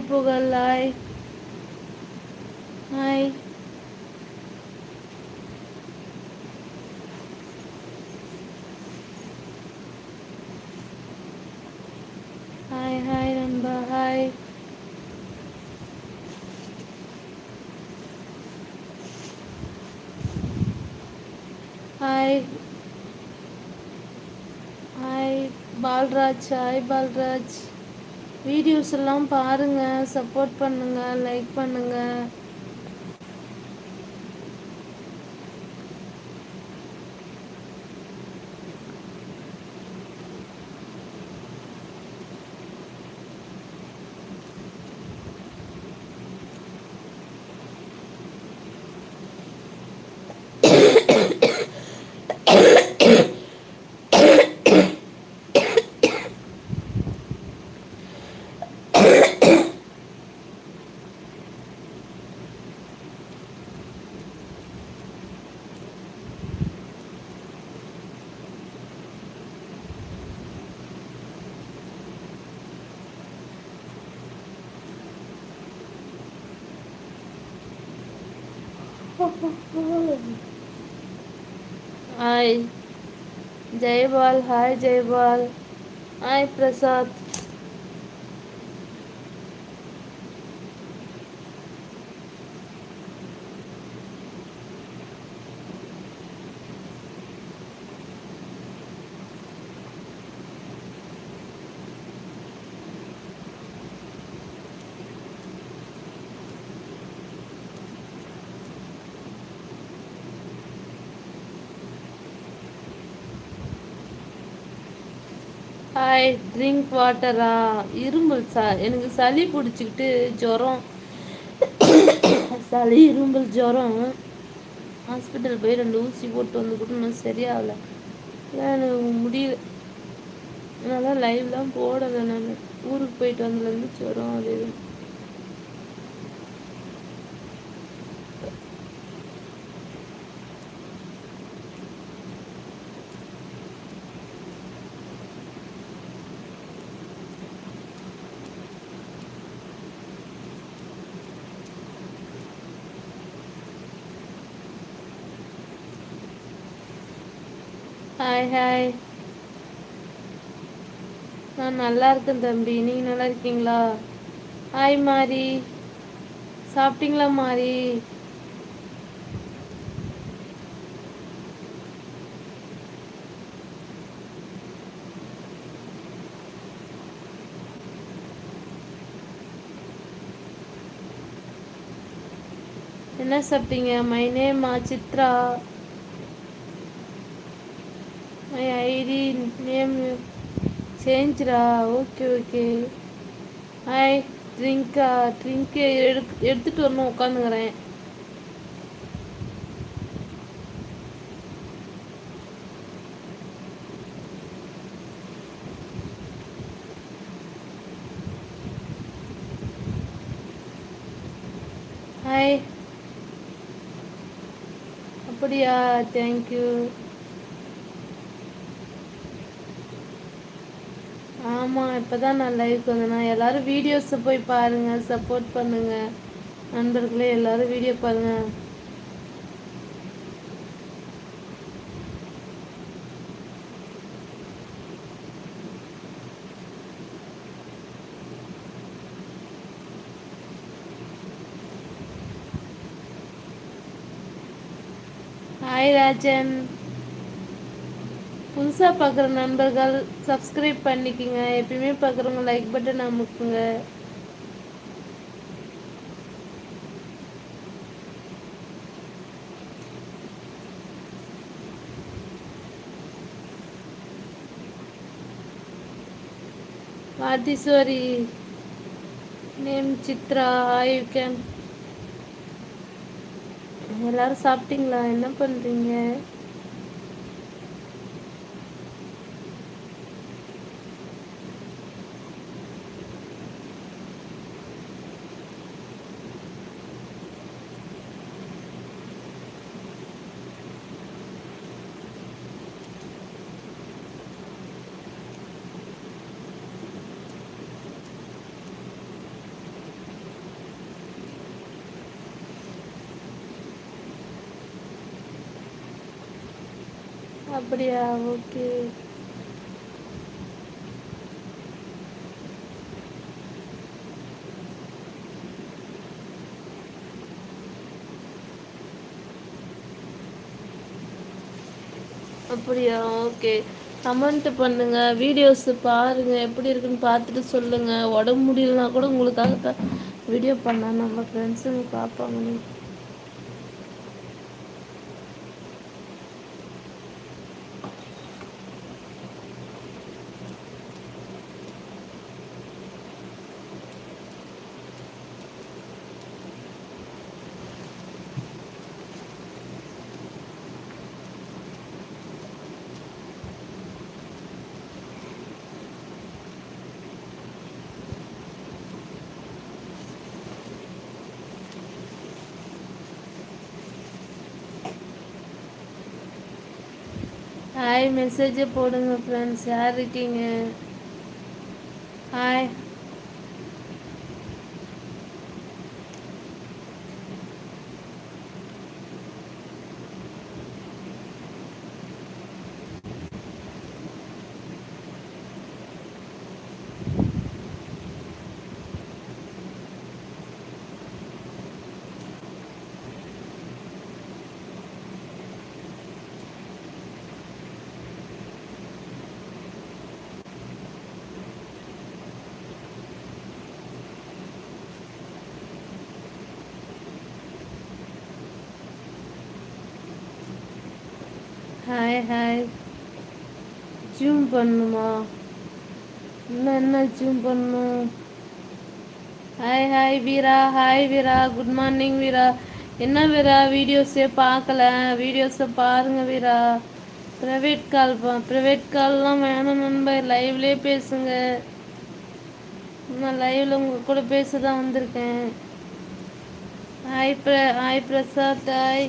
Hi Pugazh hi hi hi hi நண்பா hi hi hi Balraj hi Balraj videos எல்லாம் பாருங்கள் support பண்ணுங்கள் like பண்ணுங்கள் பண்ணுங்க hi Jayapal hi Jayapal hi Prasad hi drink வாட்டரா இரும்பல் ச எனக்கு சளி பிடிச்சிக்கிட்டு ஜுரம். சளி இரும்பல் ஜுரம். ஹாஸ்பிட்டல் போய் ரெண்டு ஊசி போட்டு வந்து கூட இன்னும் சரியாகல. எனக்கு முடியல. அதனால லைவ்லாம் போடலை நான். ஊருக்கு போயிட்டு வந்ததுலேருந்து ஜுரம் அது ஹாய் ஹாய் நான் நல்லா இருக்கேன் தம்பி. நீங்கள் நல்லா இருக்கீங்களா ஹாய் மாரி. சாப்பிட்டீங்களா மாரி? என்ன சாப்பிட்டீங்க? My name Chitra. ID name சேஞ்ச்ரா? Okay okay. Hi ட்ரிங்க்கா ட்ரிங்க்கு எடு எடுத்துகிட்டு வரணும் உட்காந்துக்கிறேன் ஹாய் அப்படியா? தேங்க்யூ ஆமாம் இப்போ தான் நான் லைவ் வந்தேன் எல்லோரும் வீடியோஸை போய் பாருங்கள் சப்போர்ட் பண்ணுங்கள் நண்பர்களே எல்லோரும் வீடியோ பாருங்கள் ஹாய் ராஜன் புதுசாக பார்க்குற நண்பர்கள் சப்ஸ்கிரைப் பண்ணிக்கோங்க. எப்பயுமே பார்க்குறவங்க like button அமுக்குங்க. Vatheeswari name Chitra you can எல்லாரும் சாப்பிட்டீங்களா? என்ன பண்ணுறீங்க அப்படியா? ஓகே. அப்படியா? ஓகே. கமெண்ட் பண்ணுங்க. வீடியோஸ் பாருங்க. எப்படி இருக்குன்னு பார்த்துட்டு சொல்லுங்க. உடம்பு முடியலனா கூட உங்களுக்காக வீடியோ பண்ண நம்ம ஃப்ரெண்ட்ஸுங்க பார்ப்பாங்க. ஹாய் மெசேஜை போடுங்க ஃப்ரெண்ட்ஸ் யார் இருக்கீங்க? ஹாய் ஹாய் ஹாய் ஜூம் பண்ணுமா இன்னும் என்ன ஜூம் பண்ணும் hi hi Veera hi Veera good morning Veera என்ன வீரா வீடியோஸே பார்க்கல? வீடியோஸை பாருங்கள் வீரா ப்ரைவேட் கால் பா ப்ரைவேட் கால்லாம் வேணும் நண்பர் லைவ்லேயே பேசுங்க. நான் லைவில் உங்கள் கூட பேச தான் வந்திருக்கேன். ஹாய் பிர hi Prasad hi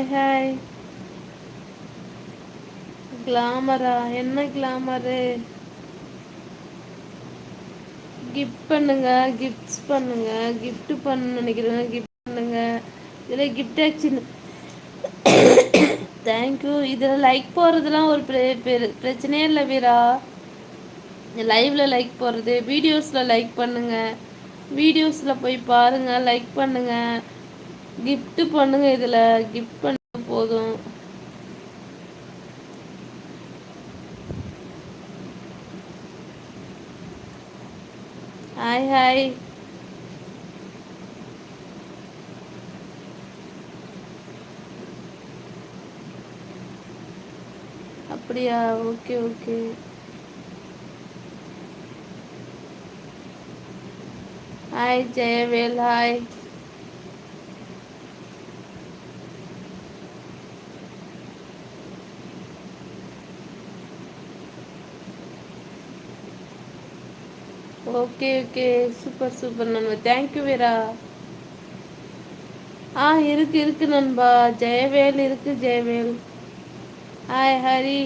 hi hi. கிளாமரா என்ன கிளாமரு கிஃப்ட் பண்ணுங்க கிஃப்ட்ஸ் பண்ணுங்க கிஃப்ட் பண்ண நினைக்கிறேன் கிஃப்ட் பண்ணுங்க. இதில் கிஃப்ட் ஆக்சுவலி தேங்க்யூ இதில் லைக் போடுறதுலாம் ஒரு பிரச்சனையே இல்லை வீரா. லைவ்ல லைக் போடுறது வீடியோஸில் லைக் பண்ணுங்க. வீடியோஸில் போய் பாருங்கள் லைக் பண்ணுங்கள் கிஃப்ட் பண்ணுங்க இதில். கிஃப்ட் பண்ண போதும். ஹாய் ஹாய் அப்படியா? Okay okay hi Jayavel hi okay okay super super நண்பா தேங்க்யூ வீரா ஆ இருக்கு இருக்கு நண்பா. ஜெயவேல் இருக்கு ஜெயவேல். ஹாய் ஹரி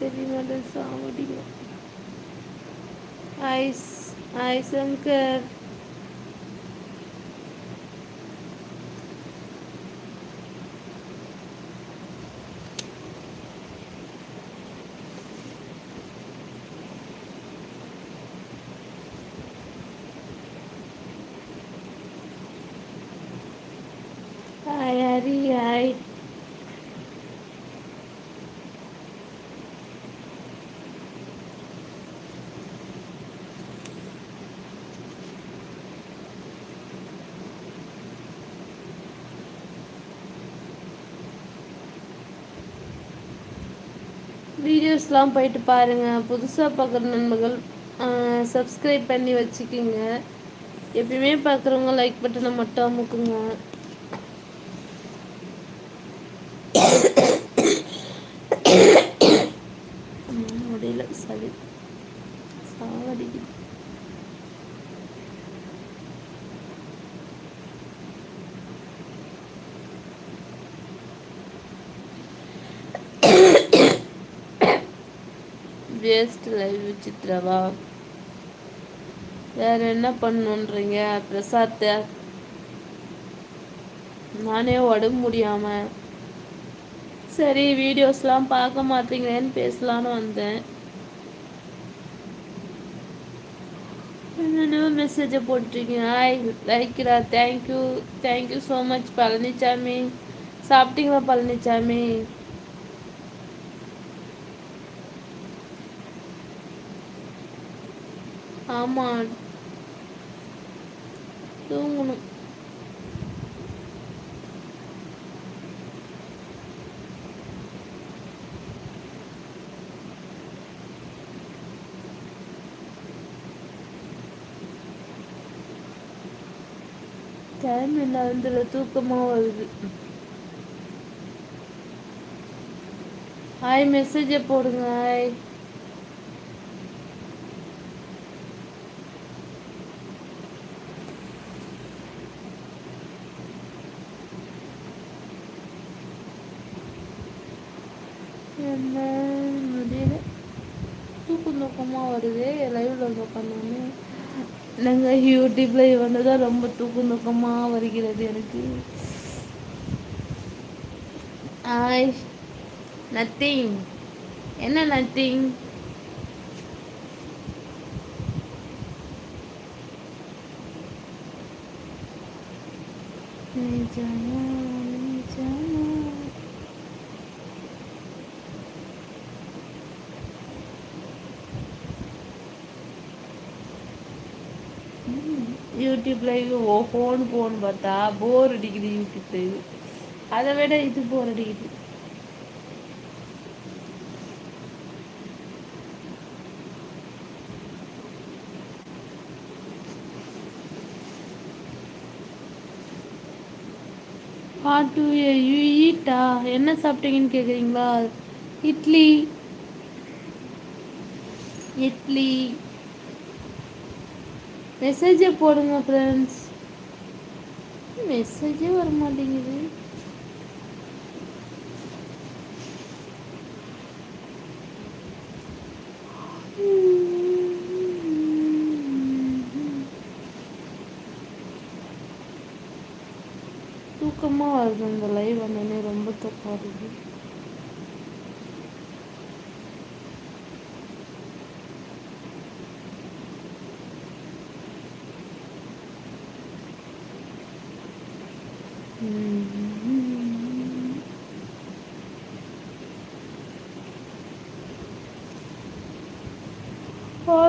தெரியுமா சாவடிங்க ஹாய் ஹாய் சங்கர் சரியாய் வீடியோஸ்லாம் போயிட்டு பாருங்கள் புதுசாக பார்க்குற நண்பர்கள் சப்ஸ்கிரைப் பண்ணி வச்சுக்கிங்க. எப்பயுமே பார்க்குறவங்க லைக் பட்டனை மட்டும் அமுக்குங்க. சித்ரவா வேற என்ன பண்ணுன்றீங்க? பிரசாத்த நானே உடம்பு முடியாம. சரி வீடியோஸ்லாம் பார்க்க மாட்டீங்களேன்னு பேசலான்னு வந்தேன். என்னென்ன மெசேஜை போட்டிருக்கீங்க. Hi லைக்கிறா thank you thank you so much Palanisamy சாப்பிட்டீங்களா பழனிசாமி ஆமாம் தூங்கணும். டைம் என்ன வந்து தூக்கமாக வருது ஹாய் மெசேஜை போடுங்க ஹாய் என்ன முடியல. தூக்கம் தூக்கமாக வருது லைவில் வந்து உட்காந்தோடனே நாங்கள் யூடியூப்பில் வந்து தான் ரொம்ப தூக்கம் தூக்கமாக வருகிறது எனக்கு. ஆய் நத்திங் என்ன நத்திங் நிஜமா நிஜமா யூடியூப் லைவ் ஃபோன் ஃபோன் பார்த்தா போர் அடிக்குது யூடியூப் லைவ் அதை விட இது போர் அடிக்குது. பாட்டு ஈட்டா என்ன சாப்பிட்டீங்கன்னு கேட்குறீங்களா இட்லி. இட்லி. மெசேஜே போடுங்க ஃப்ரெண்ட்ஸ் மெசேஜே வர மாட்டேங்குது தூக்கமாக வருது இந்த லைவ் வந்தோடனே ரொம்ப தூக்கம் வருது.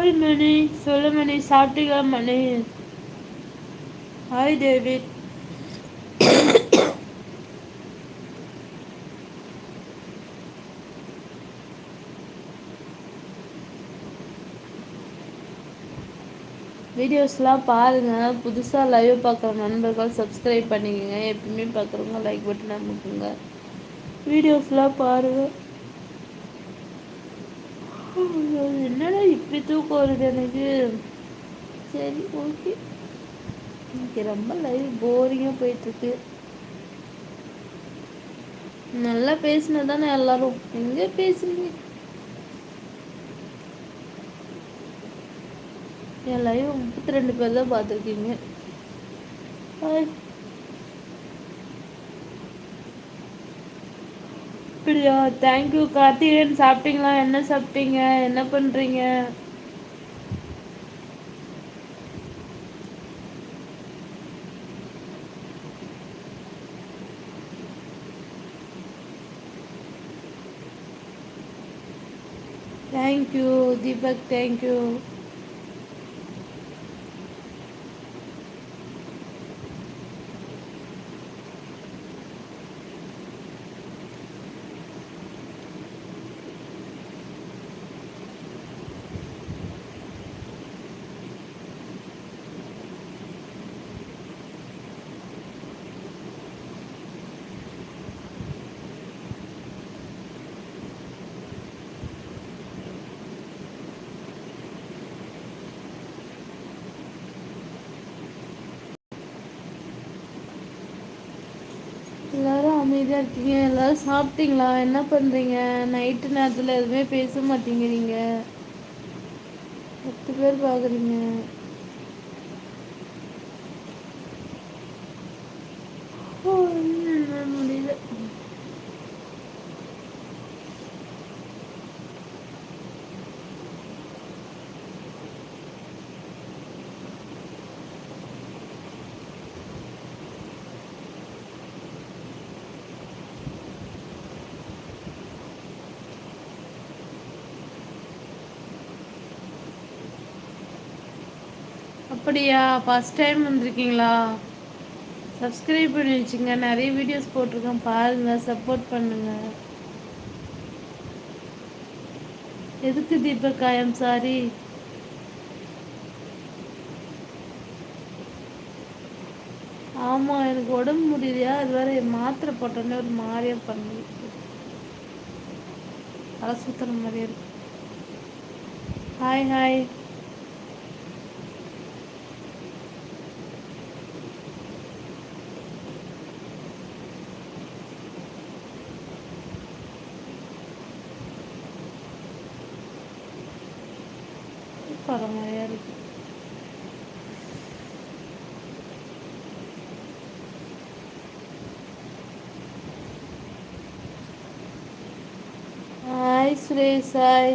ஹாய் மணி சொல்லு மணி சாப்பிட்டீங்களா மணி ஹாய் டேவிட். வீடியோஸ்லாம் பாருங்கள் புதுசாக லைவ் பார்க்குற நண்பர்கள் சப்ஸ்கிரைப் பண்ணிக்கோங்க. எப்பயுமே பார்க்குறவங்க லைக் பட்டன் அமுக்குங்க. வீடியோஸ்லாம் பாருங்கள் என்னடா இப்படி தூக்கம் வருது எனக்கு? சரி ஓகே. எனக்கு ரொம்ப லைவ் போரிங்காக போயிட்டுருக்கு. நல்லா பேசினது தானே எல்லாரும்? எங்கே பேசுனீங்க என் லைவ் முப்பத்தி ரெண்டு பேர் தான் பார்த்துருக்கீங்க அப்படியா? Thank you Karthikeyan. சாப்பிட்டீங்களா? என்ன சாப்பிட்டீங்க? என்ன பண்ணுறீங்க தேங்க்யூ தீபக் தேங்க்யூ அமைதியாக இருக்கீங்க. எல்லோரும் சாப்பிட்டீங்களா? என்ன பண்ணுறீங்க நைட்டு நேரத்தில் எதுவுமே பேச மாட்டேங்கிறீங்க. பத்து பேர் பார்க்குறீங்க முடியல அப்படியா? ஃபஸ்ட் டைம் வந்திருக்கீங்களா? சப்ஸ்கிரைப் பண்ணி வச்சுங்க. நிறைய வீடியோஸ் போட்டிருக்கேன். பாருங்கள் சப்போர்ட் பண்ணுங்கள் எதுக்கு தீபக் ஐயம் சாரி ஆமாம் எனக்கு உடம்பு முடியலையா? அது வேற மாத்திரை போட்டோன்னே ஒரு மாதிரியா பண்ணி தலை சுற்றுற மாதிரியே இருக்கு. ஹாய் ஹாய் பற மாதிரியா இருக்கு ஹாய் சுரேஷ் ஹாய்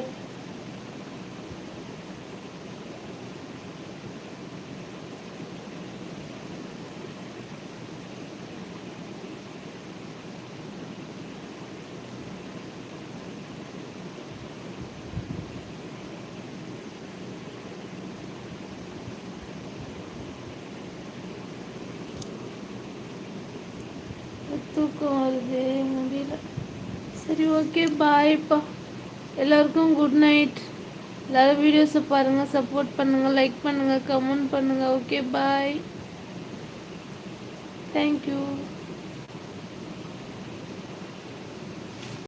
தூக்கம் வருது முடியல. சரி ஓகே பாய்ப்பா எல்லாருக்கும் குட் நைட் எல்லோரும் வீடியோஸை பாருங்கள் சப்போர்ட் பண்ணுங்கள் லைக் பண்ணுங்கள் கமெண்ட் பண்ணுங்கள் ஓகே பாய் தேங்க்யூ